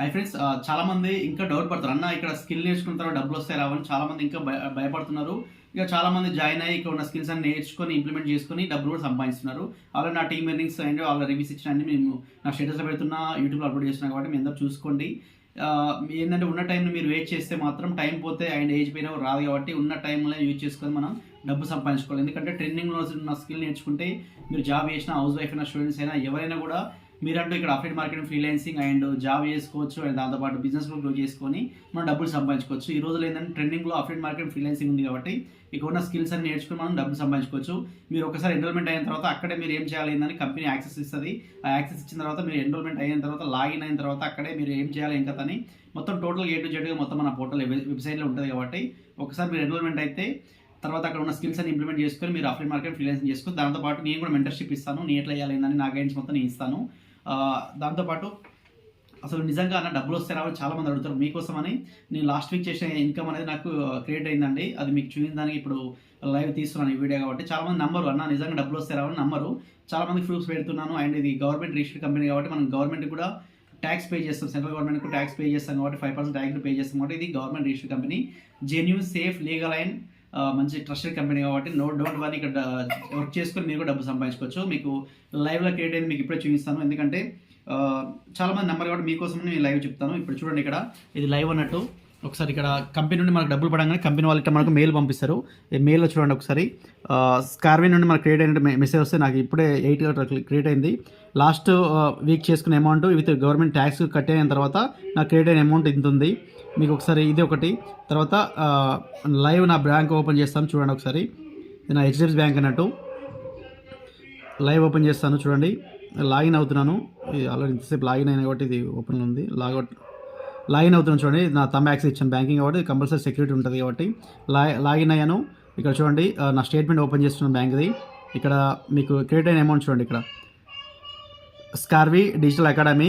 Hi friends చాలా మంది ఇంకా డౌట్ పడతారు. అన్న ఇక్కడ స్కిల్ నేర్చుకున్న తర్వాత డబ్బులు వస్తాయి రావని చాలా మంది ఇంకా భయ- భయపడుతున్నారు. ఇక చాలా మంది జాయిన్ అయ్యి ఇక్కడ ఉన్న స్కిల్స్ అన్ని నేర్చుకొని ఇంప్లిమెంట్ చేసుకొని డబ్బులు కూడా సంపాదిస్తున్నారు. అలాగే నా టీమ్ ఎర్నింగ్స్ అండ్ వాళ్ళ రివ్యూస్ ఇచ్చిన అన్ని మేము నా స్టేటస్లో పెడుతున్నా యూట్యూబ్లో అప్లోడ్ చేస్తున్నా కాబట్టి మీ అందరూ చూసుకోండి. ఏంటంటే ఉన్న టైంని మీరు వెయిట్ చేస్తే మాత్రం టైం పోతే అండ్ ఏజ్ పోయినా రాదు కాబట్టి ఉన్న టైంలో యూజ్ చేసుకొని మనం డబ్బు సంపాదించుకోవాలి. ఎందుకంటే ట్రెండింగ్లో ఉన్న స్కిల్ నేర్చుకుంటే మీరు జాబ్ చేసిన హౌస్ వైఫ్ అయినా స్టూడెంట్స్ అయినా ఎవరైనా కూడా మీరంటూ ఇక్కడ affiliate marketing freelancing and job చేసుకోవచ్చు అండ్ దాంతోపాటు బిజినెస్ కూడా గ్రో చేసుకొని మనం డబ్బులు సంపాదించుకోవచ్చు. ఈ రోజుల్లో ఏంటంటే ట్రెండింగ్లో అఫ్లైట్ మార్కెటింగ్ ఫ్రీలాన్సింగ్ ఉంది కాబట్టి ఇక్కడ ఉన్న స్కిల్స్ అన్ని నేర్చుకుని మనం డబ్బులు సంపాదించుకోవచ్చు. మీరు ఒకసారి ఎన్రోల్మెంట్ అయిన తర్వాత అక్కడే మీరు ఏం చేయాలి అని కంపెనీ యాక్సెస్ ఇస్తుంది. ఆ యాక్సెస్ ఇచ్చిన తర్వాత మీరు ఎన్రోల్మెంట్ అయిన తర్వాత లాగిన్ అయిన తర్వాత అక్కడే మీరు ఏం చేయాలి ఇంకా అని మొత్తం టోటల్ ఏ టు జెడ్గా మొత్తం మన పోర్టల్ వెబ్సైట్లో ఉంటుంది కాబట్టి ఒకసారి మీరు ఎన్రోల్మెంట్ అయితే తర్వాత అక్కడ ఉన్న స్కిల్స్ అని ఇంప్లిమెంట్ చేసుకొని మీరు ఆఫ్లైన్ మార్కెట్ ఫ్రీలాన్సింగ్ చేసుకొని దాంతోపాటు నేను కూడా మెంటర్షిప్ ఇస్తాను. నేను ఎట్లా చేయాలి ఏందని నా గైడెన్స్ మొత్తం నేను ఇస్తాను. దాంతోపాటు అసలు నిజంగా నా డబ్బులు వస్తే రావాలి చాలా మంది అడుగుతారు. మీకోసమని నేను లాస్ట్ వీక్ చేసిన ఇన్కమ్ అనేది నాకు క్రియేట్ అయిందండి. అది మీకు చూపించడానికి ఇప్పుడు లైవ్ తీస్తున్నాను ఈ వీడియో కాబట్టి. చాలా మంది నమ్మరు. అన్న నిజంగా డబ్బులు వస్తే రావని నమ్మరు. చాలా మంది ప్రూఫ్స్ పెడుతున్నాను. అండ్ ఇది గవర్నమెంట్ రిజిస్టర్డ్ కంపెనీ కాబట్టి మనం గవర్నమెంట్ కూడా ట్యాక్స్ పే చేస్తాం. సెంట్రల్ గవర్నమెంట్కు ట్యాక్స్ పే చేస్తాం కాబట్టి ఫైవ్ పర్సెంట్ ట్యాక్స్ పే చేస్తాం కాబట్టి ఇది government registered company genuine safe legal and మంచి ట్రస్టెడ్ కంపెనీ కాబట్టి నో డోంట్ వన్ ఇక్కడ వర్క్ చేసుకొని మీరు కూడా డబ్బు సంపాదించుకోవచ్చు. మీకు లైవ్లో క్రియేట్ అయింది మీకు ఇప్పుడే చూపిస్తాను. ఎందుకంటే చాలామంది చాలా మంది నెంబర్ కాబట్టి మీకోసం నేను లైవ్ చెప్తాను. ఇప్పుడు చూడండి ఇక్కడ ఇది లైవ్ అన్నట్టు. ఒకసారి ఇక్కడ కంపెనీ నుండి మనకు డబ్బులు పడంగానే కంపెనీ వాళ్ళు ఇట్లా మనకు మెయిల్ పంపిస్తారు. మెయిల్లో చూడండి ఒకసారి. స్కార్విన్ నుండి మనకు క్రియేట్ అయిన మెసేజ్ వస్తే నాకు ఇప్పుడే ఎయిట్ క్రియేట్ అయింది. లాస్ట్ వీక్ చేసుకున్న amount with government tax cut అయిన తర్వాత నాకు క్రియేట్ అయిన అమౌంట్ ఇంత ఉంది. మీకు ఒకసారి ఇది ఒకటి. తర్వాత లైవ్ నా బ్యాంక్ ఓపెన్ చేస్తాను చూడండి ఒకసారి. ఇది నా హెచ్డిఎఫ్సి బ్యాంక్ అన్నట్టు. లైవ్ ఓపెన్ చేస్తాను చూడండి. లాగిన్ అవుతున్నాను. ఆల్రెడీ ఇంతసేపు లాగిన్ అయిన కాబట్టి ఇది ఓపెన్లో ఉంది. లాగౌట్ లాగిన్ అవుతున్నాను చూడండి. నా తమ్ యాక్సెస్ ఇచ్చాను బ్యాంకింగ్ కాబట్టి కంపల్సరీ సెక్యూరిటీ ఉంటుంది కాబట్టి లా లాగిన్ అయ్యాను. ఇక్కడ చూడండి నా స్టేట్మెంట్ ఓపెన్ చేస్తున్నాను బ్యాంక్ది. ఇక్కడ మీకు క్రియేట్ అయిన అమౌంట్ చూడండి ఇక్కడ. Scarvi Digital Academy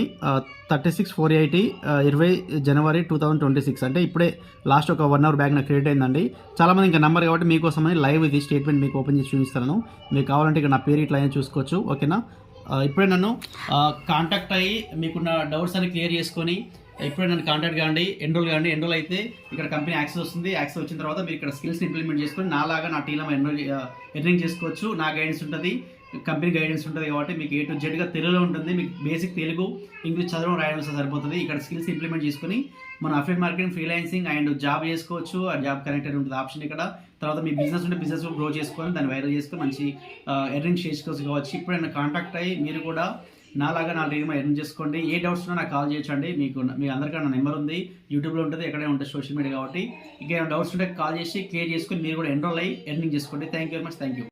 thirty six four eighty ఇరవై జనవరి టూ థౌజండ్ ట్వంటీ సిక్స్. అంటే ఇప్పుడే లాస్ట్ ఒక వన్ అవర్ బ్యాక్ నాకు క్రియేట్ అయిందండి. చాలామంది ఇంకా నెంబర్ కాబట్టి మీకోసమని లైవ్ ఇది స్టేట్మెంట్ మీకు ఓపెన్ చేసి చూపిస్తాను. మీకు కావాలంటే ఇక్కడ నా పేరు ఇట్లా అయినా చూసుకోవచ్చు. ఓకేనా? ఇప్పుడే నన్ను కాంటాక్ట్ అయ్యి మీకున్న డౌట్స్ అన్ని క్లియర్ చేసుకొని ఇప్పుడే నన్ను కాంటాక్ట్ కాండి ఎన్రోల్ కాండి ఎన్రోల్ అయితే ఇక్కడ కంపెనీ యాక్సెస్ వస్తుంది. యాక్సెస్ వచ్చిన తర్వాత మీరు ఇక్కడ స్కిల్స్ ఇంప్లిమెంట్ చేసుకొని నాలాగా నా టీలో ఎన్రోల్ ఎర్నింగ్ చేసుకోవచ్చు. నా గైడెన్స్ ఉంటుంది కంపెనీ గైడెన్స్ ఉంటుంది కాబట్టి మీకు ఏ టు జెడ్గా తెలుగులో ఉంటుంది. మీకు బేసిక్ తెలుగు ఇంగ్లీష్ చదవడం రాయడం సరిపోతుంది. ఇక్కడ స్కిల్స్ ఇంప్లిమెంట్ చేసుకొని మన affiliate marketing freelancing and job చేసుకోవచ్చు. ఆ జాబ్ కనెక్టెడ్ ఉంటుంది ఆప్షన్ ఇక్కడ. తర్వాత మీ బిజినెస్ ఉంటే బిజినెస్ గ్రో చేసుకొని దాన్ని వైరల్ చేసుకొని మంచి ఎర్నింగ్ చేసుకోవచ్చు కావచ్చు. ఇప్పుడైనా కాంటాక్ట్ అయ్యి మీరు కూడా నాలాగా నా టీమ్ ఎర్న్ చేసుకోండి. ఏ డౌట్స్ ఉన్నా నాకు కాల్ చేయొచ్చండి. మీకు మీ అందరికీ నా నెంబర్ ఉంది. యూట్యూబ్లో ఉంటుంది. ఎక్కడే ఉంటుంది సోషల్ మీడియా కాబట్టి. ఇంకా డౌట్స్ ఉంటే కాల్ చేసి క్లియర్ చేసుకొని మీరు కూడా ఎన్రోల్ అయ్యి ఎర్నింగ్ చేసుకోండి. Thank you very much thank you